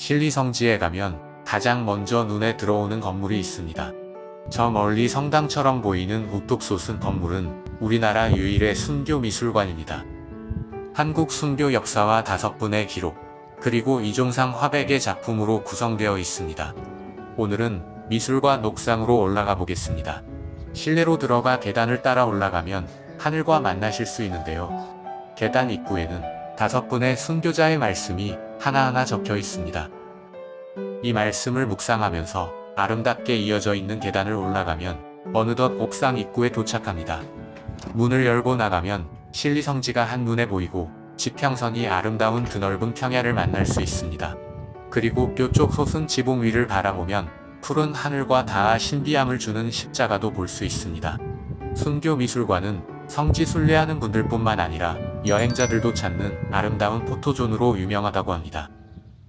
신리성지에 가면 가장 먼저 눈에 들어오는 건물이 있습니다. 저 멀리 성당처럼 보이는 우뚝 솟은 건물은 우리나라 유일의 순교 미술관입니다. 한국 순교 역사와 다섯 분의 기록, 그리고 이종상 화백의 작품으로 구성되어 있습니다. 오늘은 미술관 옥상으로 올라가 보겠습니다. 실내로 들어가 계단을 따라 올라가면 하늘과 만나실 수 있는데요. 계단 입구에는 다섯 분의 순교자의 말씀이 하나하나 적혀 있습니다. 이 말씀을 묵상하면서 아름답게 이어져 있는 계단을 올라가면 어느덧 옥상 입구에 도착합니다. 문을 열고 나가면 신리성지가 한눈에 보이고 지평선이 아름다운 드넓은 평야를 만날 수 있습니다. 그리고 뾰족 솟은 지붕 위를 바라보면 푸른 하늘과 닿아 신비함을 주는 십자가도 볼 수 있습니다. 순교 미술관은 성지 순례하는 분들뿐만 아니라 여행자들도 찾는 아름다운 포토존으로 유명하다고 합니다.